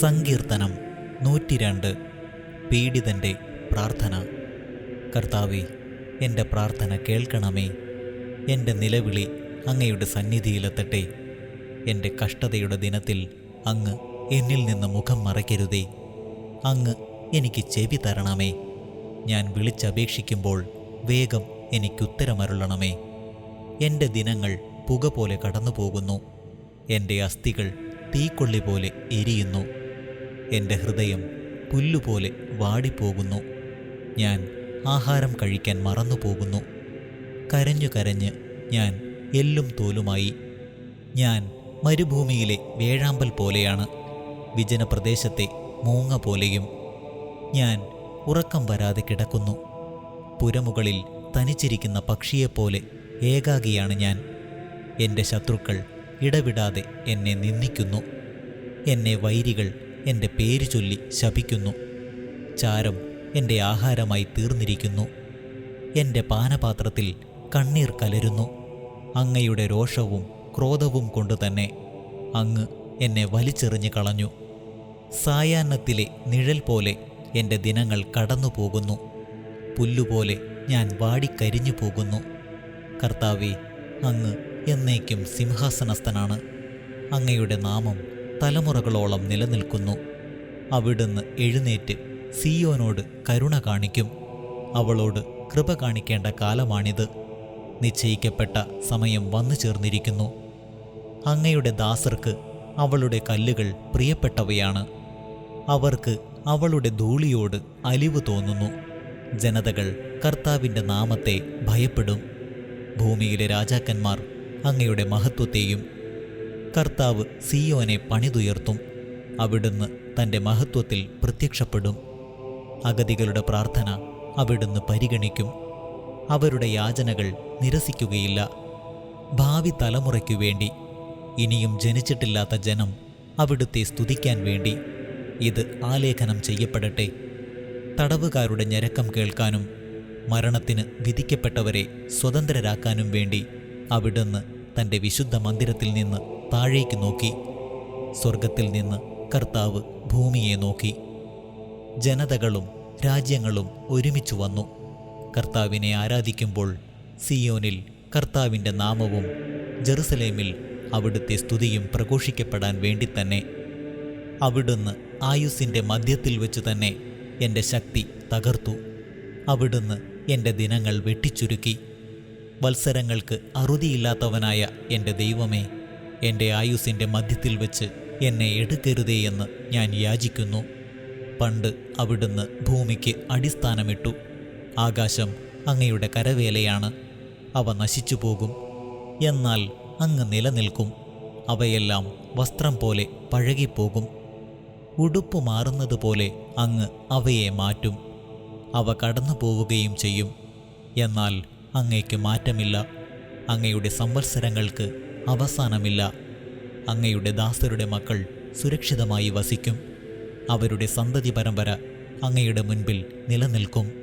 സങ്കീർത്തനം നൂറ്റിരണ്ട്. പീഡിതന്റെ പ്രാർത്ഥന. കർത്താവെ എന്റെ പ്രാർത്ഥന കേൾക്കണമേ. എന്റെ നിലവിളി അങ്ങയുടെ സന്നിധിയിലെത്തട്ടെ. എന്റെ കഷ്ടതയുടെ ദിനത്തിൽ അങ്ങ് എന്നിൽ നിന്ന് മുഖം മറയ്ക്കരുതേ. അങ്ങ് എനിക്ക് ചെവി തരണമേ. ഞാൻ വിളിച്ചപേക്ഷിക്കുമ്പോൾ വേഗം എനിക്കുത്തരമരുളണമേ. എന്റെ ദിനങ്ങൾ പുക പോലെ കടന്നു പോകുന്നു എന്റെ അസ്ഥികൾ തീക്കൊള്ളി പോലെ എരിയുന്നു. എന്റെ ഹൃദയം പുല്ലുപോലെ വാടിപ്പോകുന്നു. ഞാൻ ആഹാരം കഴിക്കാൻ മറന്നുപോകുന്നു. കരഞ്ഞു കരഞ്ഞ് ഞാൻ എല്ലും തോലുമായി. ഞാൻ മരുഭൂമിയിലെ വേഴാമ്പൽ പോലെയാണ്. വിജനപ്രദേശത്തെ മൂങ്ങ പോലെയും. ഞാൻ ഉറക്കം വരാതെ കിടക്കുന്നു. പുരമുകളിൽ തനിച്ചിരിക്കുന്ന പക്ഷിയെപ്പോലെ ഏകാഗിയാണ് ഞാൻ. എന്റെ ശത്രുക്കൾ ഇടവിടാതെ എന്നെ നിന്ദിക്കുന്നു. എന്നെ വൈരികൾ എന്റെ പേര് ചൊല്ലി ശപിക്കുന്നു. ചാരം എന്റെ ആഹാരമായി തീർന്നിരിക്കുന്നു. എന്റെ പാനപാത്രത്തിൽ കണ്ണീർ കലരുന്നു. അങ്ങയുടെ രോഷവും ക്രോധവും കൊണ്ട് തന്നെ അങ്ങ് എന്നെ വലിച്ചെറിഞ്ഞു കളഞ്ഞു. സായാഹ്നത്തിലെ നിഴൽ പോലെ എന്റെ ദിനങ്ങൾ കടന്നു പോകുന്നു പുല്ലുപോലെ ഞാൻ വാടിക്കരിഞ്ഞു പോകുന്നു. കർത്താവെ അങ്ങ് എന്നേക്കും സിംഹാസനസ്ഥനാണ്. അങ്ങയുടെ നാമം തലമുറകളോളം നിലനിൽക്കുന്നു. അവിടുന്ന് എഴുന്നേറ്റ് സിയോനോട് കരുണ കാണിക്കും. അവളോട് കൃപ കാണിക്കേണ്ട കാലമാണിത്. നിശ്ചയിക്കപ്പെട്ട സമയം വന്നു ചേർന്നിരിക്കുന്നു. അങ്ങയുടെ ദാസർക്ക് അവളുടെ കല്ലുകൾ പ്രിയപ്പെട്ടവയാണ്. അവർക്ക് അവളുടെ ധൂളിയോട് അലിവ് തോന്നുന്നു. ജനതകൾ കർത്താവിന്റെ നാമത്തെ ഭയപ്പെടും. ഭൂമിയിലെ രാജാക്കന്മാർ അങ്ങയുടെ മഹത്വത്തെയും കർത്താവ് സിയോനെ പണിതുയർത്തും. അവിടുന്ന് തന്റെ മഹത്വത്തിൽ പ്രത്യക്ഷപ്പെടും. അഗതികളുടെ പ്രാർത്ഥന അവിടുന്ന് പരിഗണിക്കും. അവരുടെ യാചനകൾ നിരസിക്കുകയില്ല. ഭാവി തലമുറയ്ക്കു വേണ്ടി ഇനിയും ജനിച്ചിട്ടില്ലാത്ത ജനം അവിടുത്തെ സ്തുതിക്കാൻ വേണ്ടി ഇത് ആലേഖനം ചെയ്യപ്പെടട്ടെ. തടവുകാരുടെ ഞരക്കം കേൾക്കാനും മരണത്തിന് വിധിക്കപ്പെട്ടവരെ സ്വതന്ത്രരാക്കാനും വേണ്ടി അവിടുന്ന് തന്റെ വിശുദ്ധ മന്ദിരത്തിൽ നിന്ന് താഴേക്ക് നോക്കി. സ്വർഗത്തിൽ നിന്ന് കർത്താവ് ഭൂമിയെ നോക്കി. ജനതകളും രാജ്യങ്ങളും ഒരുമിച്ചു വന്നു. കർത്താവിനെ ആരാധിക്കുമ്പോൾ സിയോനിൽ കർത്താവിന്റെ നാമവും ജെറുസലേമിൽ അവിടുത്തെ സ്തുതിയും പ്രഘോഷിക്കപ്പെടാൻ വേണ്ടി തന്നെ. അവിടുന്ന് ആയുസ്സിന്റെ മധ്യത്തിൽ വെച്ച് തന്നെ എന്റെ ശക്തി തകർത്തു. അവിടുന്ന് എന്റെ ദിനങ്ങൾ വെട്ടിച്ചുരുക്കി. വത്സരങ്ങൾക്ക് അറുതിയില്ലാത്തവനായ എന്റെ ദൈവമേ എന്റെ ആയുസ്സിന്റെ മധ്യത്തിൽ വെച്ച് എന്നെ എടുക്കരുതേ എന്ന് ഞാൻ യാചിക്കുന്നു. പണ്ട് അവിടുന്ന് ഭൂമിക്ക് അടിസ്ഥാനമിട്ടു. ആകാശം അങ്ങയുടെ കരവേലയാണ്. അവ നശിച്ചു പോകും. എന്നാൽ അങ്ങ് നിലനിൽക്കും. അവയെല്ലാം വസ്ത്രം പോലെ പഴകിപ്പോകും. ഉടുപ്പ് മാറുന്നത് പോലെ അങ്ങ് അവയെ മാറ്റും. അവ കടന്നു പോവുകയും ചെയ്യും. എന്നാൽ അങ്ങയ്ക്ക് മാറ്റമില്ല. അങ്ങയുടെ സംവത്സരങ്ങൾക്ക് അവസാനമില്ല. അങ്ങയുടെ ദാസരുടെ മക്കൾ സുരക്ഷിതമായി വസിക്കും. അവരുടെ സന്തതി പരമ്പര അങ്ങയുടെ മുൻപിൽ നിലനിൽക്കും.